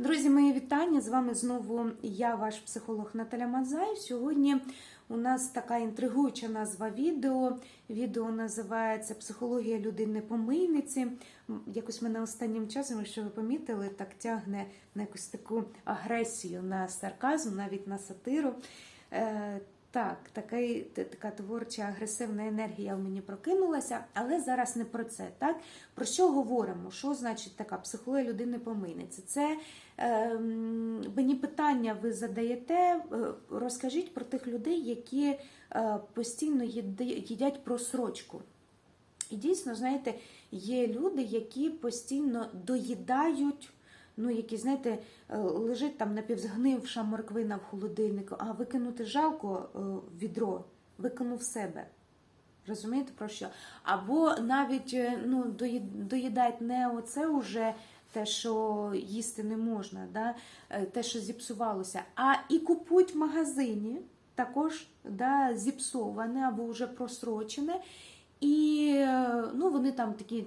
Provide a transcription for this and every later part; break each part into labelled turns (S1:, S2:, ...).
S1: Друзі, мої вітання! З вами знову я, ваш психолог Наталя Мазай. Сьогодні у нас така інтригуюча назва відео. Відео називається Психологія людини помийниці. Якось мене останнім часом, якщо ви помітили, так тягне на якусь таку агресію, на сарказм, навіть на сатиру. Е, так, такий, така творча агресивна енергія в мені прокинулася, але зараз не про це. Так? Про що говоримо? Що значить така психологія людини помийниці? Це ем, мені питання ви задаєте. е, Розкажіть про тих людей, які е, постійно їдять просрочку. І дійсно, знаєте, є люди, які постійно доїдають. Ну, які, знаєте, е, лежить там напівзгнивша морквина в холодильнику, а викинути жалко е, відро, викинув себе. Розумієте про що? Або навіть е, ну, доїд- не оце уже те, що їсти не можна, да? те, що зіпсувалося, а і купують в магазині також да, зіпсоване або вже просрочене. І ну, вони там такі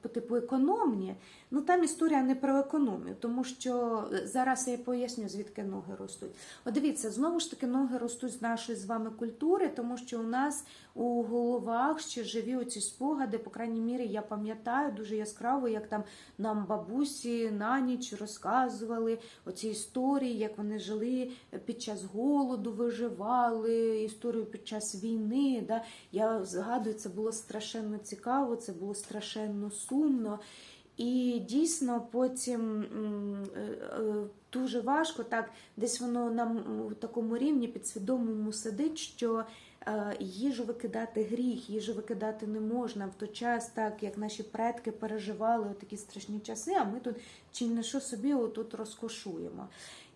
S1: по типу економні. Ну там історія не про економію, тому що е, зараз я поясню, звідки ноги ростуть. От дивіться, знову ж таки, ноги ростуть з нашої з вами культури, тому що у нас у головах ще живі оці спогади, по крайній мірі, я пам'ятаю дуже яскраво, як там нам бабусі на ніч розказували оці історії, як вони жили під час голоду, виживали, історію під час війни. Да? Я згадую, це було страшенно цікаво, це було страшенно сумно. І дійсно потім е, е, дуже важко, так десь воно нам у такому рівні підсвідомому сидить, що е, їжу викидати гріх, їжу викидати не можна в той час, так як наші предки переживали такі страшні часи, а ми тут чи не що собі отут розкошуємо.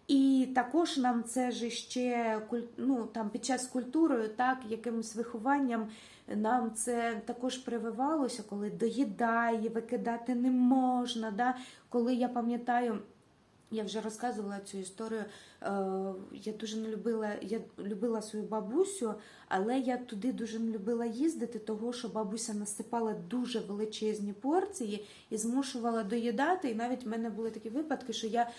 S1: І також нам це ж ще ну, там під час культурою, так, якимось вихованням нам це також прививалося, коли доїдає, викидати не можна. Да? Коли я пам'ятаю, я вже розказувала цю історію. е, Я дуже не любила, я любила свою бабусю, але я туди дуже не любила їздити, того що бабуся насипала дуже величезні порції і змушувала доїдати. І навіть в мене були такі випадки, що я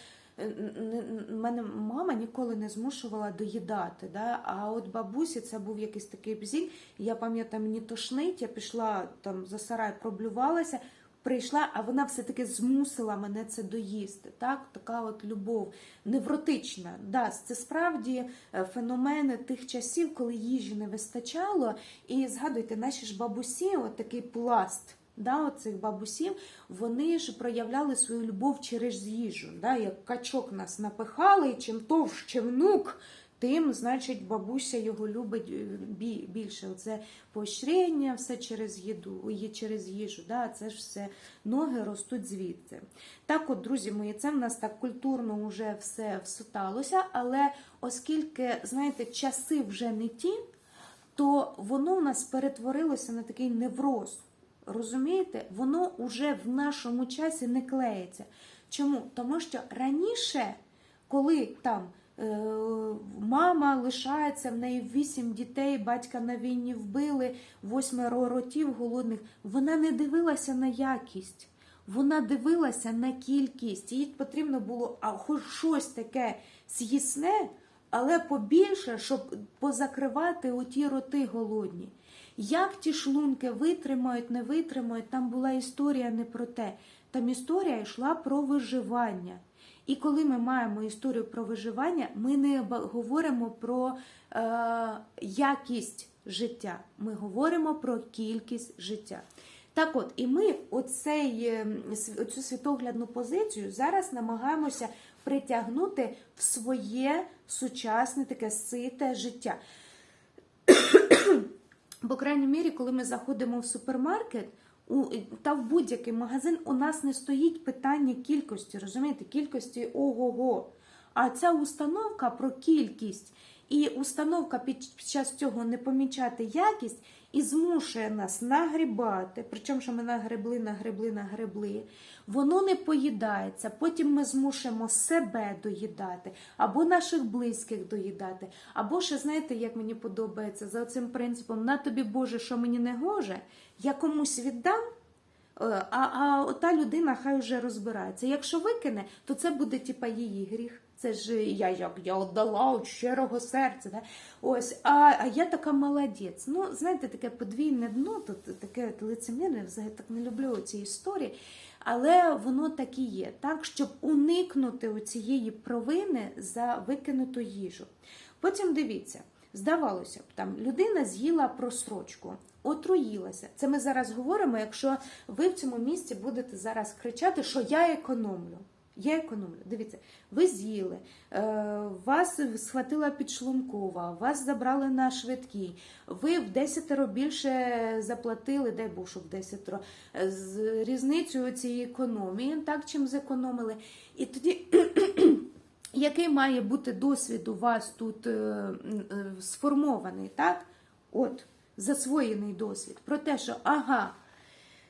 S1: мене мама ніколи не змушувала доїдати. Да? А от бабусі це був якийсь такий бзіль. Я пам'ятаю, мені тошнить, я пішла там за сарай, проблювалася. Прийшла, а вона все-таки змусила мене це доїсти. Так? Така от любов невротична. Да, це справді е, феномени тих часів, коли їжі не вистачало. І згадуйте, наші ж бабусі, от такий пласт да, от цих бабусів, вони ж проявляли свою любов через їжу. Да? Як качок нас напихали, і чим товще внук, тим, значить, бабуся його любить е, більше. Оце поощрення, все через їду, через їжу. Да? Це ж все ноги ростуть звідти. Так, от, друзі мої, це в нас так культурно вже все всоталося, але оскільки, знаєте, часи вже не ті, то воно в нас перетворилося на такий невроз. Розумієте, воно вже в нашому часі не клеїться. Чому? Тому що раніше, коли там е, мама лишається, в неї вісім дітей, батька на війні вбили, восьмеро ротів голодних, вона не дивилася на якість. Вона дивилася на кількість. Їй потрібно було а хоч щось таке з'їсне, але побільше, щоб позакривати оті роти голодні. Як ті шлунки витримають, не витримають, там була історія не про те. Там історія йшла про виживання. І коли ми маємо історію про виживання, ми не говоримо про е, якість життя, ми говоримо про кількість життя. Так от, і ми оцей, е, оцю світоглядну позицію зараз намагаємося притягнути в своє сучасне таке сите життя. По крайній мірі, коли ми заходимо в супермаркет у, та в будь-який магазин, у нас не стоїть питання кількості, розумієте, кількості ого-го. А ця установка про кількість і установка під час цього не помічати якість і змушує нас нагрібати, причому що ми нагребли, нагребли, нагребли, воно не поїдається. Потім ми змушуємо себе доїдати, або наших близьких доїдати, або ще знаєте, як мені подобається за цим принципом: на тобі Боже, що мені не гоже, я комусь віддам. Е, А, а та людина хай вже розбирається. Якщо викине, то це буде типа її гріх. Це ж я як я віддала від щирого серця. Да? Ось, а, а я така молодець. Ну, знаєте, таке подвійне дно, тут таке лицемірне, взагалі так не люблю ці історії. Але воно так і є, так, щоб уникнути цієї провини за викинуту їжу. Потім дивіться, здавалося б, там людина з'їла просрочку, отруїлася. Це ми зараз говоримо, якщо ви в цьому місці будете зараз кричати, що я економлю. Я економлю. Дивіться, ви з'їли, е, вас схватила підшлункова, вас забрали на швидкій, ви в десятеро більше заплатили, дай Бог, щоб в десятеро, з різницею цієї економії, так чим зекономили. І тоді. Який має бути досвід у вас тут е, е, сформований, так? От, засвоєний досвід. Про те, що ага,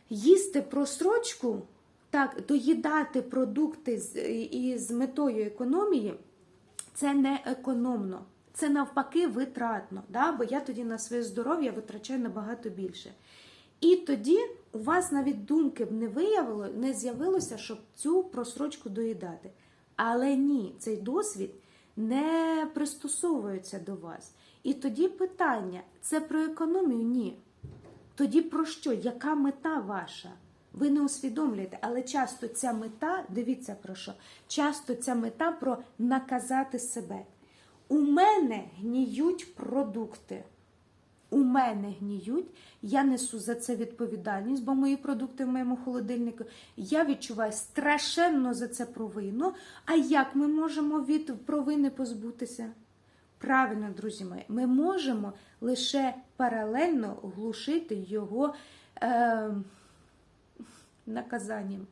S1: їсти просрочку, так, доїдати продукти з, і з метою економії, це не економно. Це навпаки витратно, да? бо я тоді на своє здоров'я витрачаю набагато більше. І тоді у вас навіть думки б не виявило, не з'явилося, щоб цю просрочку доїдати. Але ні, цей досвід не пристосовується до вас. І тоді питання: це про економію? Ні. Тоді про що? Яка мета ваша? Ви не усвідомлюєте, але часто ця мета, дивіться про що, часто ця мета про наказати себе. У мене гніють продукти. У мене гніють, я несу за це відповідальність, бо мої продукти в моєму холодильнику. Я відчуваю страшенно за це провину. А як ми можемо від провини позбутися? Правильно, друзі мої, ми можемо лише паралельно глушити його е, наказанням.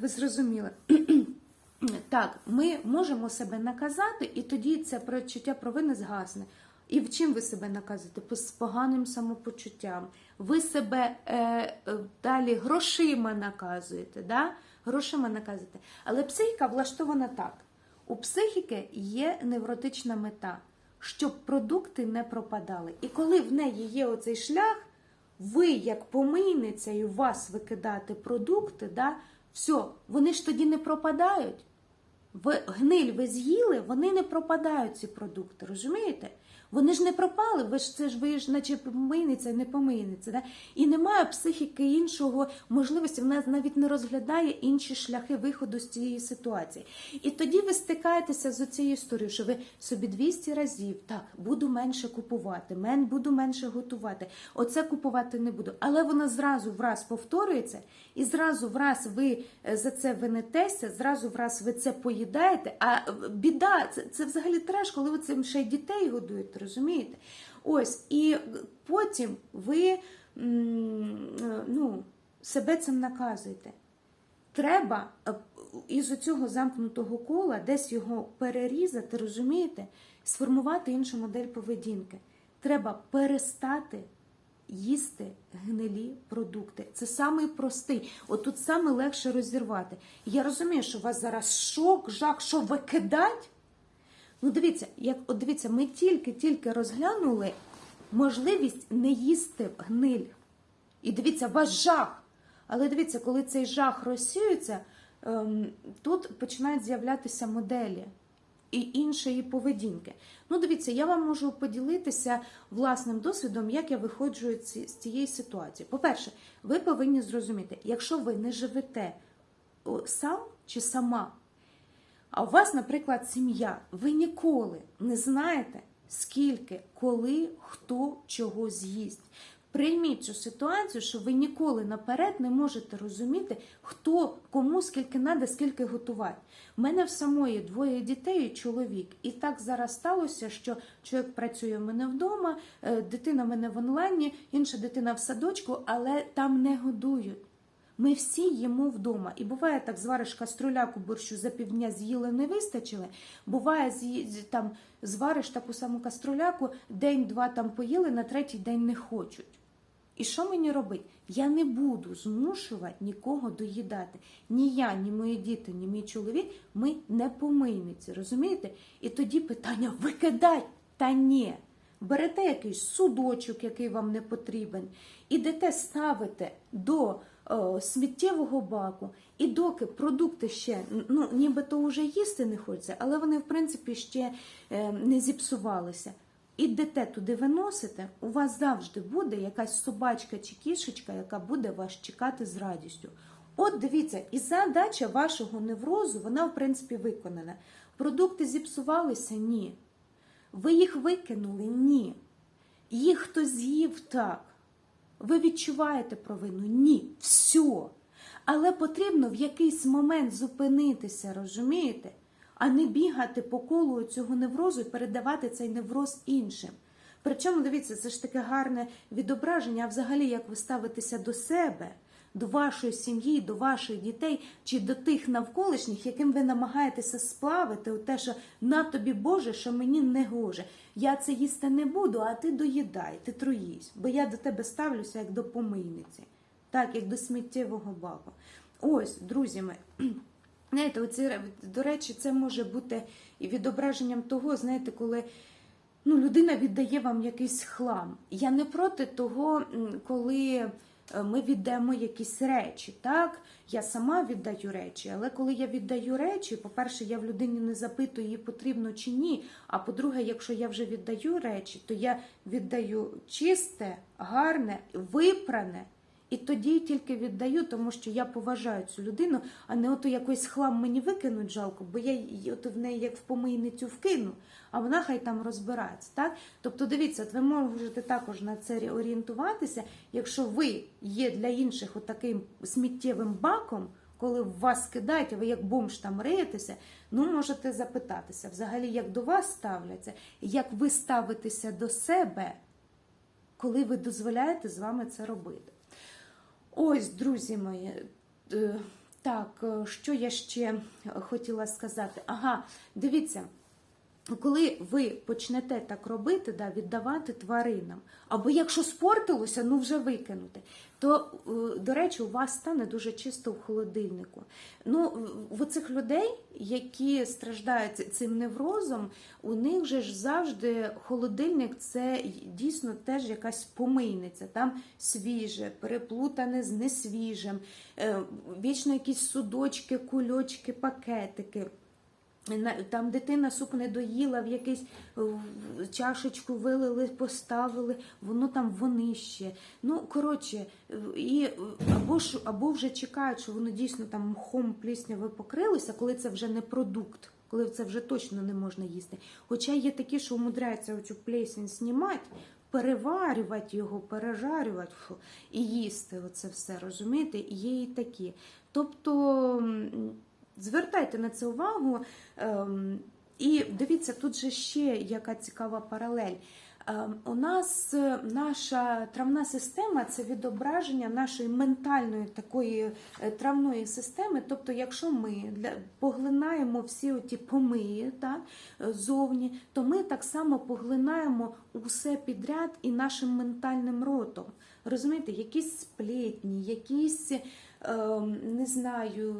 S1: Ви зрозуміли? Так, ми можемо себе наказати, і тоді це прочуття провини згасне. І в чим ви себе наказуєте? З поганим самопочуттям. Ви себе е, е, далі грошима наказуєте. Да? Грошима наказуєте. Але психіка влаштована так: у психіки є невротична мета, щоб продукти не пропадали. І коли в неї є оцей шлях, ви, як помийниця, і вас викидати продукти, да, все, вони ж тоді не пропадають. Ви гниль ви з'їли, вони не пропадають ці продукти, розумієте? Вони ж не пропали, ви ж це ж ви ж, наче помийниця, не помийниця. Да? І немає психіки іншого можливості, вона навіть не розглядає інші шляхи виходу з цієї ситуації. І тоді ви стикаєтеся з цією історією, що ви собі 200 разів так буду менше купувати, мен буду менше готувати. Оце купувати не буду. Але вона зразу враз повторюється, і зразу враз ви е, за це винетеся, зразу враз ви це поїдаєте. А е, біда, це, це взагалі треш, коли ви цим ще й дітей годуєте, розумієте? Ось, і потім ви ну, себе цим наказуєте. Треба е, із цього замкнутого кола десь його перерізати, розумієте, сформувати іншу модель поведінки. Треба перестати їсти гнилі продукти. Це самий простий. Отут саме легше розірвати. Я розумію, що у вас зараз шок, жах, що викидать. Ну, дивіться, як от дивіться, ми тільки-тільки розглянули можливість не їсти гниль. І дивіться, ваш жах. Але дивіться, коли цей жах розсіюється, ем, тут починають з'являтися моделі і іншої поведінки. Ну, дивіться, я вам можу поділитися власним досвідом, як я виходжу з цієї ситуації. По-перше, ви повинні зрозуміти, якщо ви не живете сам чи сама, а у вас, наприклад, сім'я, ви ніколи не знаєте, скільки, коли, хто чого з'їсть. Прийміть цю ситуацію, що ви ніколи наперед не можете розуміти, хто кому скільки треба, скільки готувати. У мене в самої двоє дітей і чоловік. І так зараз сталося, що чоловік працює в мене вдома, е, дитина в мене в онлайні, інша дитина в садочку, але там не годують. Ми всі їмо вдома. І буває так, звариш каструляку борщу за півдня з'їли, не вистачили. Буває, там звариш таку саму каструляку, день-два там поїли, на третій день не хочуть. І що мені робити? Я не буду змушувати нікого доїдати. Ні я, ні мої діти, ні мій чоловік, ми не помийниці, розумієте? І тоді питання викидай. Та ні. берете якийсь судочок, який вам не потрібен, ідете ставите до е, сміттєвого баку, і доки продукти ще ну, нібито вже їсти не хочеться, але вони, в принципі, ще е, не зіпсувалися. Ідете туди виносите, у вас завжди буде якась собачка чи кішечка, яка буде вас чекати з радістю. От дивіться, і задача вашого неврозу, вона в принципі виконана. Продукти зіпсувалися? Ні. Ви їх викинули? Ні. Їх хтось з'їв так. Ви відчуваєте провину? Ні. Все. Але потрібно в якийсь момент зупинитися, розумієте? А не бігати по колу цього неврозу і передавати цей невроз іншим. Причому, дивіться, це ж таке гарне відображення, а взагалі, як ви ставитеся до себе, до вашої сім'ї, до ваших дітей чи до тих навколишніх, яким ви намагаєтеся сплавити у те, що на тобі Боже, що мені не гоже. Я це їсти не буду, а ти доїдай, ти труїсь, бо я до тебе ставлюся як до помийниці, так, як до сміттєвого баку. Ось, друзі мої. Знаєте, оці, до речі, це може бути і відображенням того, знаєте, коли ну, людина віддає вам якийсь хлам. Я не проти того, коли ми віддаємо якісь речі. Так, я сама віддаю речі, але коли я віддаю речі, по-перше, я в людині не запитую, їй потрібно чи ні. А по-друге, якщо я вже віддаю речі, то я віддаю чисте, гарне, випране. І тоді тільки віддаю, тому що я поважаю цю людину, а не ото якийсь хлам мені викинуть жалко, бо я її в неї як в помийницю вкину, а вона хай там розбирається. Так? Тобто, дивіться, от ви можете також на це орієнтуватися, якщо ви є для інших отаким сміттєвим баком, коли вас кидають, а ви як бомж там риєтеся, ну можете запитатися взагалі, як до вас ставляться, як ви ставитеся до себе, коли ви дозволяєте з вами це робити. Ось, друзі мої, е, так, е, що я ще хотіла сказати? Ага, дивіться, коли ви почнете так робити, да, віддавати тваринам, або якщо спортилося, ну вже викинути, то, е, до речі, у вас стане дуже чисто в холодильнику. Ну, в цих людей, які страждають цим неврозом, у них же ж завжди холодильник це дійсно теж якась помийниця. Там свіже, переплутане з несвіжим, е, вічно якісь судочки, кульочки, пакетики. Там дитина суп не доїла, в якийсь чашечку вилили, поставили, воно там вонище. Ну, коротше, і або ж або вже чекають, що воно дійсно там мхом пліснявою покрилося, коли це вже не продукт, коли це вже точно не можна їсти. Хоча є такі, що умудряються оцю плесень знімати, переварювати його, пережарювати і їсти оце все, розумієте? Є і такі. Тобто. Звертайте на це увагу. Ем, і дивіться, тут же ще яка цікава паралель. Ем, У нас е, наша травна система це відображення нашої ментальної такої е, травної системи. Тобто, якщо ми поглинаємо всі оті помиї так, е, зовні, то ми так само поглинаємо усе підряд і нашим ментальним ротом. Розумієте, якісь сплетні, якісь не знаю,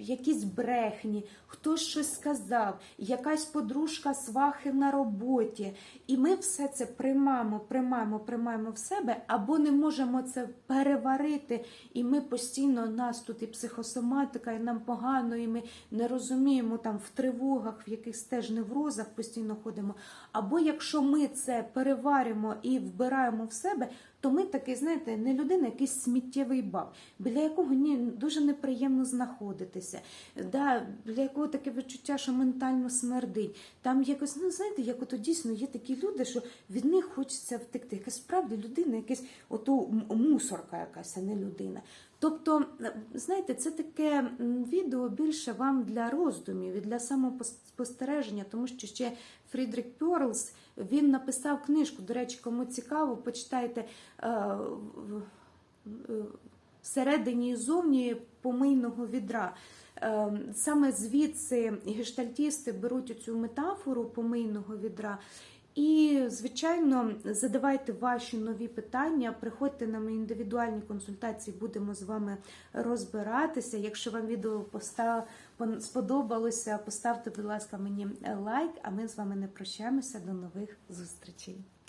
S1: якісь брехні, хтось щось сказав, якась подружка свахи на роботі. І ми все це приймаємо, приймаємо, приймаємо в себе, або не можемо це переварити, і ми постійно нас тут і психосоматика, і нам погано, і ми не розуміємо там в тривогах, в якихось теж неврозах постійно ходимо. Або якщо ми це переваримо і вбираємо в себе, то ми такий, знаєте, не людина, якийсь сміттєвий бак, біля якого ні, дуже неприємно знаходитися, да, біля якого таке відчуття, що ментально смердить. Там якось, ну знаєте, як ото дійсно є такі люди, що від них хочеться втекти. Якась справді людина, якась ото мусорка якась, а не людина. Тобто, знаєте, це таке відео більше вам для роздумів і для самоспостереження, тому що ще Фрідрік Пьорлс він написав книжку. До речі, кому цікаво, почитайте е, всередині і зовні помийного відра. Е, Саме звідси гештальтісти беруть цю метафору помийного відра. І, звичайно, задавайте ваші нові питання, приходьте на мої індивідуальні консультації, будемо з вами розбиратися. Якщо вам відео поста- пон- сподобалося, поставте, будь ласка, мені лайк, а ми з вами не прощаємося. До нових зустрічей.